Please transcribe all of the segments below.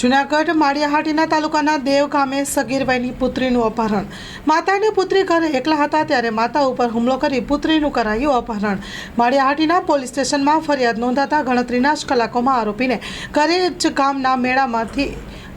જુનાગઢ માળિયાહાટીના તાલુકાના દેવ ગામે સગીરભાઈની પુત્રીનું અપહરણ. માતા અને પુત્રી ઘરે એકલા હતા ત્યારે માતા ઉપર હુમલો કરી પુત્રીનું કરાયું અપહરણ. માળિયાહાટીના પોલીસ સ્ટેશનમાં ફરિયાદ નોંધાતા ગણતરીના જ કલાકોમાં આરોપીને ઘરે જ ગામના મેળામાંથી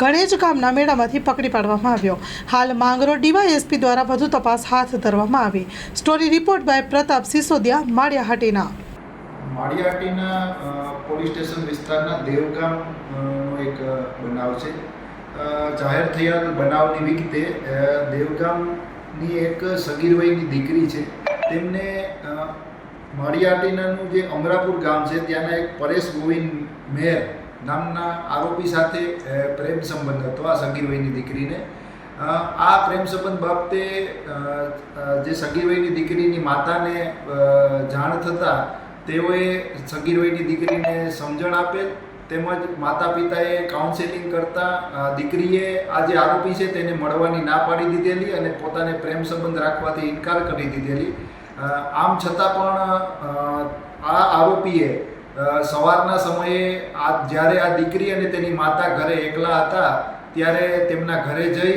ગણેજ ગામના મેળામાંથી પકડી પાડવામાં આવ્યો. હાલ માંગરોળ ડીવાયએસપી દ્વારા વધુ તપાસ હાથ ધરવામાં આવી. Story report by Pratap Sisodiya, Maliya Hatina. Maliya Hatina a, police station વિસ્તારના દેવગામ એક બનાવ છે. જાહેર થયેલ બનાવની વિગતે દેવગામની એક સગીર વયની દીકરી છે. તેમને માળિયાટીનાનું જે અમરાપુર ગામ છે ત્યાંના એક પરેશ ગોવિંદ મેર નામના આરોપી સાથે પ્રેમ સંબંધ હતો આ સગીર વયની દીકરીને આ પ્રેમ સંબંધ બાબતે જે સગીર વયની દીકરીની માતાને જાણ થતાં તેઓએ સગીર વયની દીકરીને સમજણ આપેલ તેમજ માતા પિતાએ કાઉન્સેલિંગ કરતા દીકરીએ આ જે આરોપી છે તેને મળવાની ના પાડી દીધેલી અને પોતાને પ્રેમ સંબંધ રાખવાથી ઇનકાર કરી દીધેલી. આમ છતાં પણ આ આરોપીએ સવારના સમયે આ, જ્યારે આ દીકરી અને તેની માતા ઘરે એકલા હતા, ત્યારે તેમના ઘરે જઈ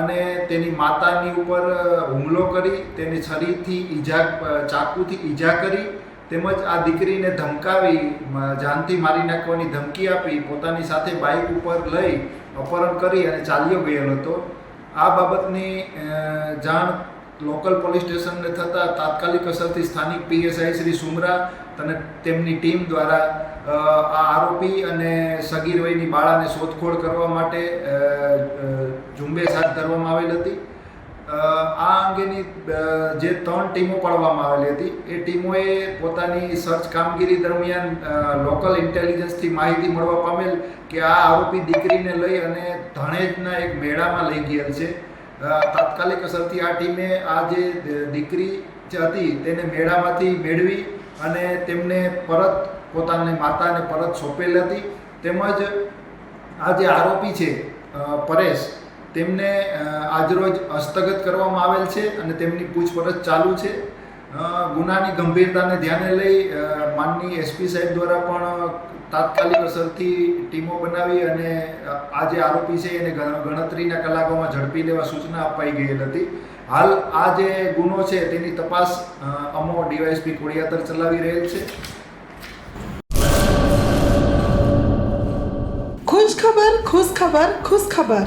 અને તેની માતાની ઉપર હુમલો કરી, તેને છરીથી ઈજા ચાકુથી ઈજા કરી તેમજ આ દીકરીને ધમકાવી જાનથી મારી નાખવાની ધમકી આપી, પોતાની સાથે બાઇક ઉપર લઈ અપહરણ કરી અને ચાલ્યો ગયેલો હતો. આ બાબતની જાણ લોકલ પોલીસ સ્ટેશનને થતાં તાત્કાલિક અસરથી સ્થાનિક પીએસઆઈ શ્રી સુમરા અને તેમની ટીમ દ્વારા આ આરોપી અને સગીર વયની બાળાને શોધખોળ કરવા માટે ઝુંબેશ હાથ ધરવામાં આવેલ હતી. આ અંગેની જે ત્રણ ટીમો પાડવામાં આવેલી હતી, એ ટીમોએ પોતાની સર્ચ કામગીરી દરમિયાન લોકલ ઇન્ટેલિજન્સથી માહિતી મળવા પામેલ કે આ આરોપી દીકરીને લઈ અને ધણેજના એક મેળામાં લઈ ગયેલ છે. તાત્કાલિક અસરથી આ ટીમે આ જે દીકરી હતી, તેને મેળામાંથી મેળવી અને તેમને પરત પોતાની માતાને પરત સોંપેલ હતી. તેમજ આ જે આરોપી છે પરેશ તેમને આજરોજ હસ્તગત કરવામાં આવેલ છે અને તેમની પૂછપરછ ચાલુ છે. ગુનાની ગંભીરતાને ધ્યાને લઈ માનની એસપી સાહેબ દ્વારા પણ તાત્કાલિક અસરથી ટીમો બનાવી અને આ જે આરોપી છે એને ગણતરીના કલાકોમાં ઝડપી લેવા સૂચના અપાઈ ગયેલ હતી. હાલ આ જે ગુનો છે તેની તપાસ અમો ડીવાયએસપી કોડિયાતર ચલાવી રહેલ છે. ખુશ ખબર ખુશ ખબર ખુશ ખબર